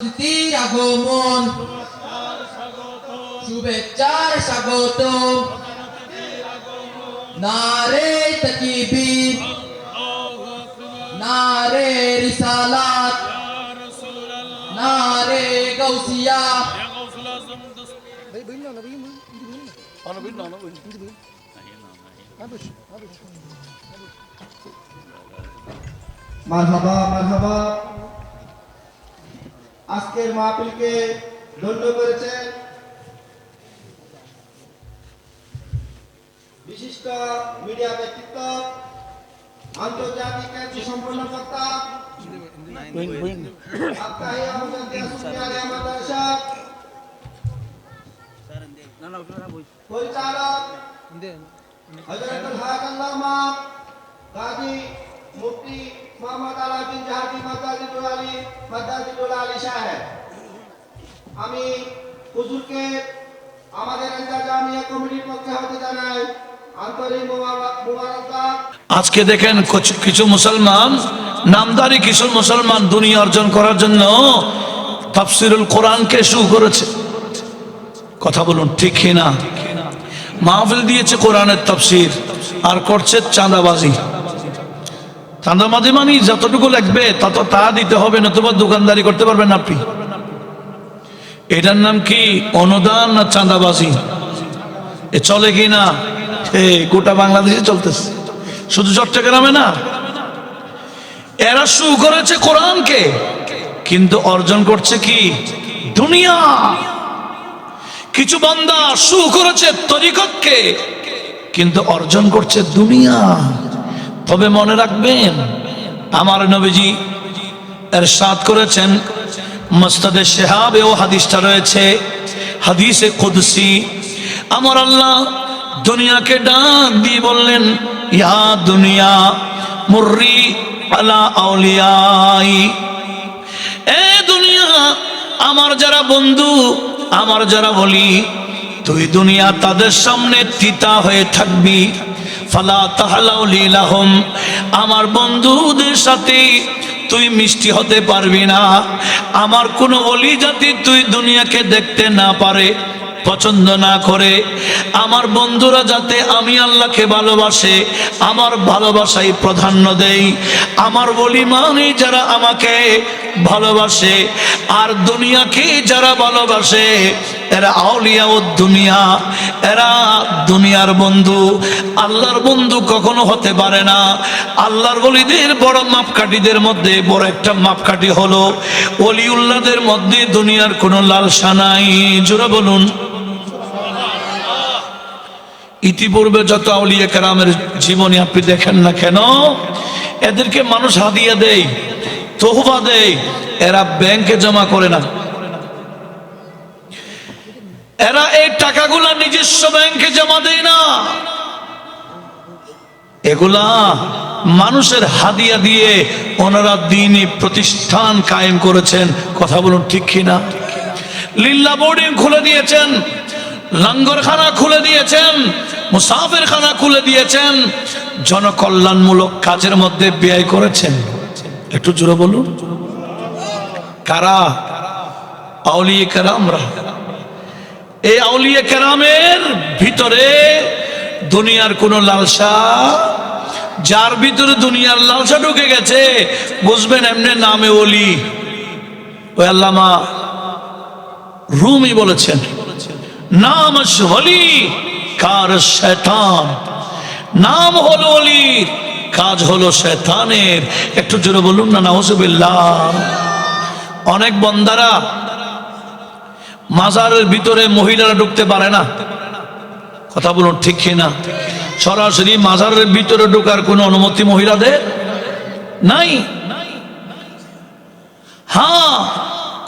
অতিথির আগমন। শুভেচ্ছার স্বাগত নারে তকিবীর নারে রিসালাত নারে গৌসিয়া মারহাবা মারহাবা। আজকের মাহফিলকে ধন্য করেছেন বিশিষ্ট মিডিয়া ব্যক্তিত্ব, আন্তর্জাতিক খ্যাতি সম্পন্ন কর্তা পরিচালক হযরতুল হাক আল্লামা গাজী মুফতি মোহাম্মদ আলা বিন জাহাদি মাদাজিদুল আলী মাদাজিদুল আলী সাহেব। আমি হুজুরকে আমাদের জামিয়া কমিটির পক্ষে হতে জানাই আজকে দেখেন কিছু- কিছু মুসলমান, নামদারি কিছু মুসলমান দুনিয়া অর্জন করার জন্য তাফসিরুল কোরআনকে শুরু করেছে। কথা বলুন, ঠিক না মাহফিল দিয়েছে কোরআনের তাফসির, আর করছে চাঁদাবাজি। চাঁদাবাজি মানি যতটুকু লাগবে তত তা দিতে হবে, নতুবা দোকানদারি করতে পারবেন আপনি। এটার নাম কি? অনুদান না চাঁদাবাজি? এ চলে কি না? গোটা বাংলাদেশে চলতেছে। শুধু চট্টগ্রামে না। এরা শুরু করেছে কোরআনকে, কিন্তু অর্জন করছে কি? দুনিয়া। কিছু বান্দা শুরু করেছে তরিকতকে, কিন্তু অর্জন করছে দুনিয়া। তবে মনে রাখবেন, আমার নবীজি এর সাত করেছেন মস্তাদে ও হাদিসটা রয়েছে, হাদিসে কুদসি, আমার আল্লাহ দুনিয়াকে ডাক দিয়ে বললেন, ইয়া দুনিয়া মুর্রি আলা আউলিয়াই। এ দুনিয়া, আমার যারা বন্ধু, আমার যারা বলি, তুই দুনিয়া তাদের সামনে তিতা হয়ে থাকবি। ফালা আমার বন্ধুদের সাথে তুই মিষ্টি হতে পারবি না। আমার কোনো অলি জাতি তুই দুনিয়াকে দেখতে না পারে, পছন্দ না করে। আমার বন্ধুরা যাতে আমি আল্লাহকে ভালোবাসে, আমার ভালোবাসাই প্রাধান্য দেই। আমার বলি মানে যারা আমাকে ভালোবাসে, আর দুনিয়াকে যারা ভালোবাসে এরা আউলিয়া ও দুনিয়া, এরা দুনিয়ার বন্ধু। আল্লাহর বন্ধু কখনো হতে পারে না। আল্লাহর বলিদের বড় মাপকাঠিদের মধ্যে বড় একটা মাপকাঠি হলো অলিউল্লাদের মধ্যে দুনিয়ার কোনো লালসা নাই। জোরে বলুন। ইতিপূর্বে যত আউলিয়া কেরামের জীবনী আপনি দেখেন না কেন, এদেরকে মানুষ হাদিয়া দেয়, তোহবা দেয়, এরা ব্যাংকে জমা করে না। এরা এই টাকাগুলা নিজস্ব ব্যাংকে জমা দেয় না। এগুলা মানুষের হাদিয়া দিয়ে ওনারা দিনই প্রতিষ্ঠান কায়েম করেছেন। কথা বলুন ঠিক কিনা? লিল্লা বোর্ডিং খুলে দিয়েছেন, লাঙ্গরখানা খুলে দিয়েছেন মুসাফের খানা খুলে দিয়েছেন, জনকল্যাণমূলক কাজের মধ্যে ব্যয় করেছেন। একটু জোরে বলুন। কারা? আউলিয়ে কেরামরা। এই আউলিয়ে কেরামের ভিতরে দুনিয়ার কোন লালসা, যার ভিতরে দুনিয়ার লালসা ঢুকে গেছে, বুঝবেন এমনি নামে অলি ওই আল্লামা রুমি বলেছেন, নাম হলি কার শয়তান নাম হলো অলির কাজ হলো শয়তানের। একটু জোরে বলুন না, নাউজুবিল্লাহ। অনেক বন্দারা মাজারের ভিতরে মহিলারা ঢুকতে পারে না। কথা বলুন ঠিক না সরাসরি মাজারের ভিতরে ঢোকার কোনো অনুমতি মহিলাদের নাই? হ্যাঁ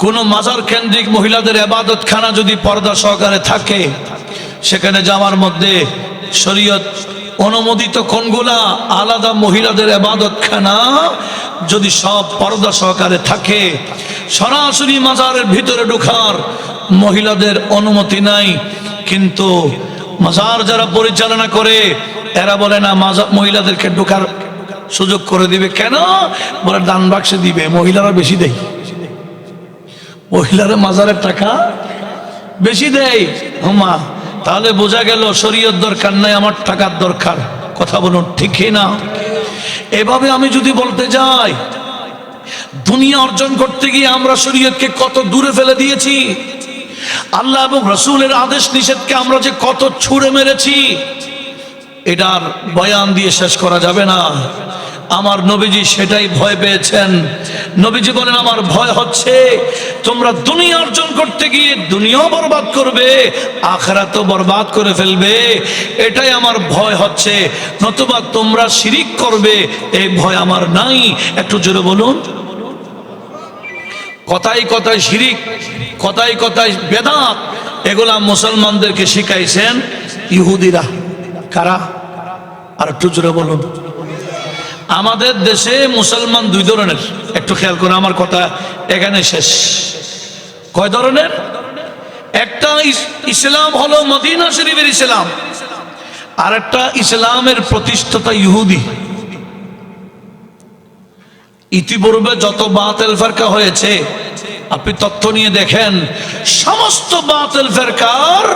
কোন মাজার কেন্দ্রিক মহিলাদের আবাদত খানা যদি পর্দা সহকারে থাকে, সেখানে যাওয়ার মধ্যে শরীয়ত অনুমোদিত কোনগুলা? আলাদা মহিলাদের আবাদত খানা যদি সব পর্দা সহকারে থাকে, সরাসরি মাজারের ভিতরে ঢোকার মহিলাদের অনুমতি নাই, কিন্তু মাজার যারা পরিচালনা করে, এরা বলে, না, মাজার মহিলাদেরকে ঢোকার সুযোগ করে দিবে। কেন? বলে, দান বাক্সে দিবে, মহিলারা বেশি দেয়। মহিলার মাজারের টাকা বেশি দেয়। হুমা, তাহলে বোঝা গেল শরীয়ত দরকার নাই, আমার টাকার দরকার। কথা বলুন ঠিকই না? এভাবে আমি যদি বলতে যাই, দুনিয়া অর্জন করতে গিয়ে আমরা শরীয়তকে কত দূরে ফেলে দিয়েছি? আল্লাহ এবং রসুলের আদেশ নিষেধকে আমরা যে কত ছুঁড়ে মেরেছি, এটার বয়ান দিয়ে শেষ করা যাবে না। আমার নবীজি সেটাই ভয় পেয়েছেন। নবীজি বলেন, আমার ভয় হচ্ছে, তোমরা দুনিয়া অর্জন করতে গিয়ে দুনিয়াও বরবাদ করবে আখরা তো বরবাদ করে ফেলবে। এটাই আমার ভয় হচ্ছে। নতুবা তোমরা শিরিক করবে, এই ভয় আমার নাই। একটু জোরে বলুন। কথাই কথায় শিরিক, কথাই কথায় বেদাত, এগুলা মুসলমানদেরকে শিখাইছেন ইহুদিরা। কারা? আর একটু জোরে বলুন। আমাদের দেশে মুসলমান দুই ধরনের। একটু খেয়াল করে আমার কথা এখানে শেষ। কয় ধরনের? একটা ইসলাম হলো মদিনা শরীফের ইসলাম, আর একটা ইসলামের প্রতিষ্ঠাতা ইহুদি। ইতিপূর্বে যত বাতেল ফেরকা হয়েছে আপনি তথ্য নিয়ে দেখেন, সমস্ত বাতেল ফেরকার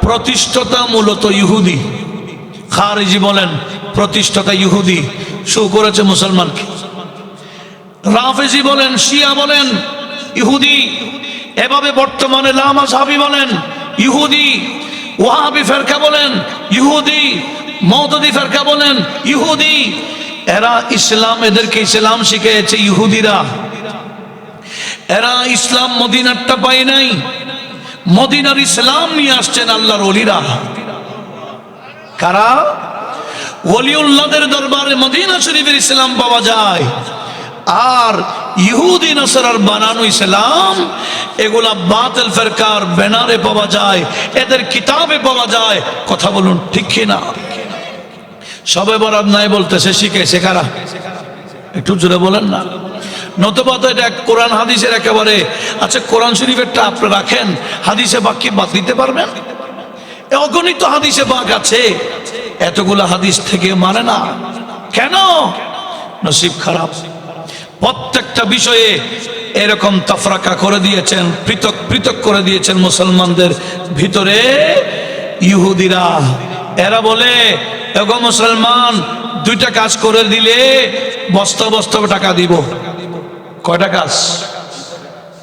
প্রতিষ্ঠাতা মূলত ইহুদি। খারিজি বলেন, প্রতিষ্ঠাতা ইহুদি শু করেছে মুসলমানকে। রাফেজি বলেন, শিয়া বলেন, ইহুদি, এভাবে বর্তমানে লামা সাহাবি বলেন, ইহুদি, ওয়াহাবি ফেরকা বলেন, ইহুদি মৌদদি ফেরকা বলেন, ইহুদি। এরা ইসলাম, এদেরকে ইসলাম শিখিয়েছে ইহুদিরা। এরা ইসলাম মদিনারটা পায় নাই। মদিনার ইসলাম নিয়ে আসছেন আল্লাহর অলিরা কারা? ওলিউল্লাদের দরবারে মদিনা শরীফের ইসলাম পাওয়া যায়। আর ইহুদি, নসরার বানানো ইসলাম, এগুলা বাতিল ফেরকার ব্যানারে পাওয়া যায়, এদের কিতাবে পাওয়া যায়। কথা বলুন, ঠিক কি না সবে বরাদ নাই বলতেছে, শিখেছে কারা? একটু জোরে বলেন না। নতুবা তো এটা কোরআন, হাদিসের একেবারে আচ্ছা কোরআন শরীফেরটা আপনি রাখেন, হাদিসে বাক্যে বাদ দিতে পারবেন? অগণিত হাদিসে বাঘ আছে, এতগুলো হাদিস থেকে মানে না। কেন? নসিব খারাপ। প্রত্যেকটা বিষয়ে এরকম তফরাকা করে দিয়েছেন, পৃথক পৃথক করে দিয়েছেন মুসলমানদের ভিতরে ইহুদিরা। এরা বলে, এগো মুসলমান, দুইটা কাজ করে দিলে বস্তা বস্তা টাকা দিব। কয়টা কাজ?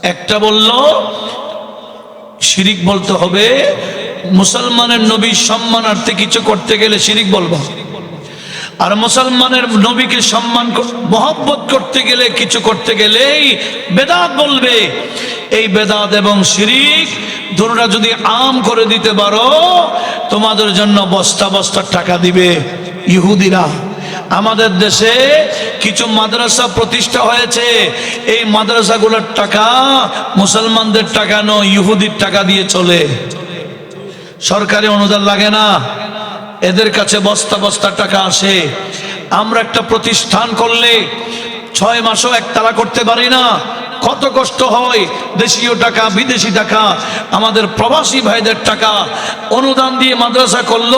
একটা বলল, শিরিক বলতে হবে, মুসলমানের নবীর সম্মানার্থে কিছু করতে গেলে শিরিক বলব। আর মুসলমানের নবীকে সম্মান মহব্বত করতে গেলে, কিছু করতে গেলেই বেদাত বলবে। এই বেদাত এবং শিরিক দুটা যদি আম করে দিতে পারো, তোমাদের জন্য বস্তা বস্তা টাকা দিবে ইহুদিরা। আমাদের দেশে কিছু মাদ্রাসা প্রতিষ্ঠা হয়েছে। এই মাদ্রাসাগুলোর টাকা মুসলমানদের টাকা নয়, ইহুদির টাকা দিয়ে চলে। সরকারি অনুদান লাগে না। এদের কাছে বস্তা বস্তা টাকা আসে। আমরা একটা প্রতিষ্ঠান করলে ছয় মাসও একতলা করতে পারি না। কত কষ্ট হয়, দেশীয় টাকা, বিদেশি টাকা, আমাদের প্রবাসী ভাইদের টাকা, অনুদান দিয়ে মাদ্রাসা করল,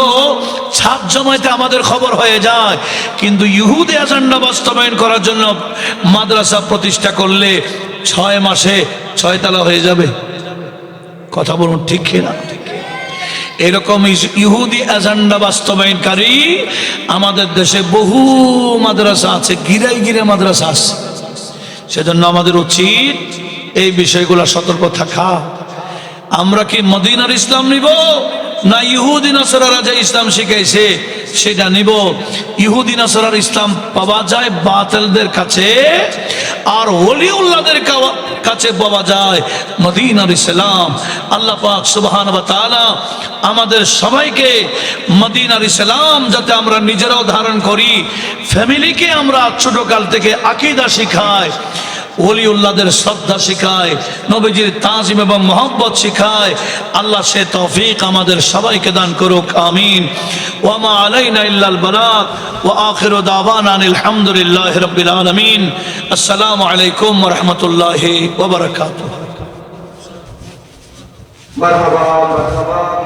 ছাপ জমাইতে আমাদের খবর হয়ে যায়। কিন্তু ইহুদি এজেন্ডা বাস্তবায়ন করার জন্য মাদ্রাসা প্রতিষ্ঠা করলে ছয় মাসে ছয়তলা হয়ে যাবে। কথা বলুন, ঠিক কিনা এরকম ইহুদি এজেন্ডা বাস্তবায়নকারী আমাদের দেশে বহু মাদ্রাসা আছে, গিরাই গিরে মাদ্রাসা আছে। সেজন্য আমাদের উচিত এই বিষয়গুলো সতর্ক থাকা। আমরা কি মদিনার ইসলাম নিব? না ইহুদি, নাসরারা ইসলাম শিখাইছে, সেটা নিব। ইহুদি, নাসরার ইসলাম পাওয়া যায় বাতিলদের কাছে, আর ওলিউল্লাহদের কাওয়া- কাছে পাওয়া যায় মদিনার ইসলাম। আল্লাহ পাক সুবহান ওয়া আমাদের সবাইকে মদিনার ইসলাম যাতে আমরা নিজেরাও ধারণ করি, ফ্যামিলিকে আমরা ছোটকাল থেকে আকিদা শিখাই। ওলিউল্লাদের শ্রদ্ধা শিখায়, নবীজির তাজিম এবং মোহাম্মত শিখায়। আল্লাহ সে তৌফিক আমাদের সবাইকে দান করুক, আমিন। ওয়ামা আলাইনা ইল্লাল বারাক ওয়া আখিরু দাওয়ানা আলহামদুলিল্লাহি রাব্বিল আলামিন। আসসালামু আলাইকুম ওয়া রাহমাতুল্লাহি ওয়া বারাকাতুহু। মারহাবা মারহাবা।